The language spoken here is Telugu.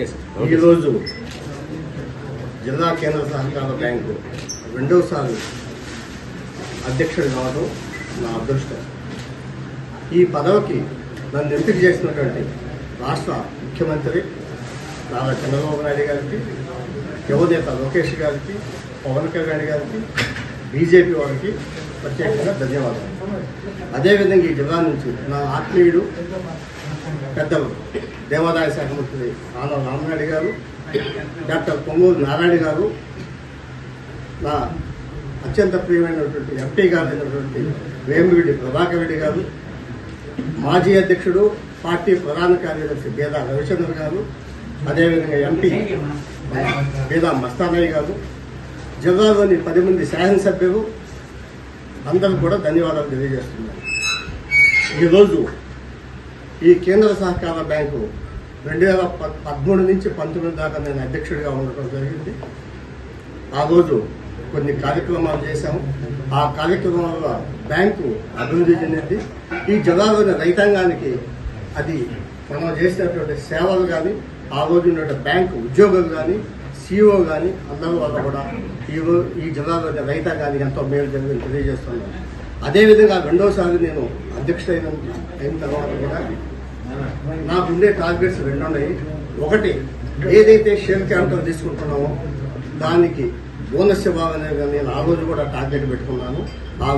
Okay sir. ఈరోజు జిల్లా కేంద్ర సహకార బ్యాంకు రెండవసారి అధ్యక్షుడు కావడం నా అదృష్టం. ఈ పదవికి నన్ను ఎంపిక చేసినటువంటి రాష్ట్ర ముఖ్యమంత్రి నారా చంద్రబాబు నాయుడు గారికి యువనేత లోకేష్ గారికి పవన్ కళ్యాణ్ గారికి బీజేపీ వారికి ప్రత్యేకంగా ధన్యవాదాలు. అదేవిధంగా ఈ జిల్లా నుంచి నా ఆత్మీయుడు పెద్దలు దేవాదాయ శాఖ మంత్రి ఆన రామనాయుడు గారు డాక్టర్ పొంగూరు నారాయణ గారు నా అత్యంత ప్రియమైనటువంటి ఎంపీ గారు అయినటువంటి వేమిరెడ్డి ప్రభాకర్ రెడ్డి గారు మాజీ అధ్యక్షుడు పార్టీ ప్రధాన కార్యదర్శి బేదా రవిచంద్ర గారు అదేవిధంగా ఎంపీ బేదా మస్తానయ్య గారు జిల్లాలోని పది మంది శాసనసభ్యులు అందరూ కూడా ధన్యవాదాలు తెలియజేస్తున్నారు. ఈరోజు ఈ కేంద్ర సహకార బ్యాంకు రెండు వేల ప- పదమూడు నుంచి పంతొమ్మిది దాకా నేను అధ్యక్షుడిగా ఉండటం జరిగింది. ఆ రోజు కొన్ని కార్యక్రమాలు చేశాము. ఆ కార్యక్రమాల బ్యాంకు అభివృద్ధి చెందింది. ఈ జిల్లాలోని రైతాంగానికి అది మనం చేసినటువంటి సేవలు కానీ ఆ రోజు ఉన్న బ్యాంకు ఉద్యోగులు కానీ సిఇఓ కానీ అందరి వల్ల కూడా ఈ ఈ జిల్లాలోని రైతాంగానికి ఎంతో మేలు జరిగింది తెలియజేస్తున్నాను. అదేవిధంగా రెండోసారి నేను అధ్యక్షుడైన అయిన తర్వాత కూడా నాకుండే టార్గెట్స్ రెండు ఉన్నాయి ఒకటి ఏదైతే షేర్ క్యాపిటల్ తీసుకుంటున్నామో దానికి బోనస్ ఇవ్వాలనే నేను ఆ రోజు కూడా టార్గెట్ పెట్టుకున్నాను. ఆ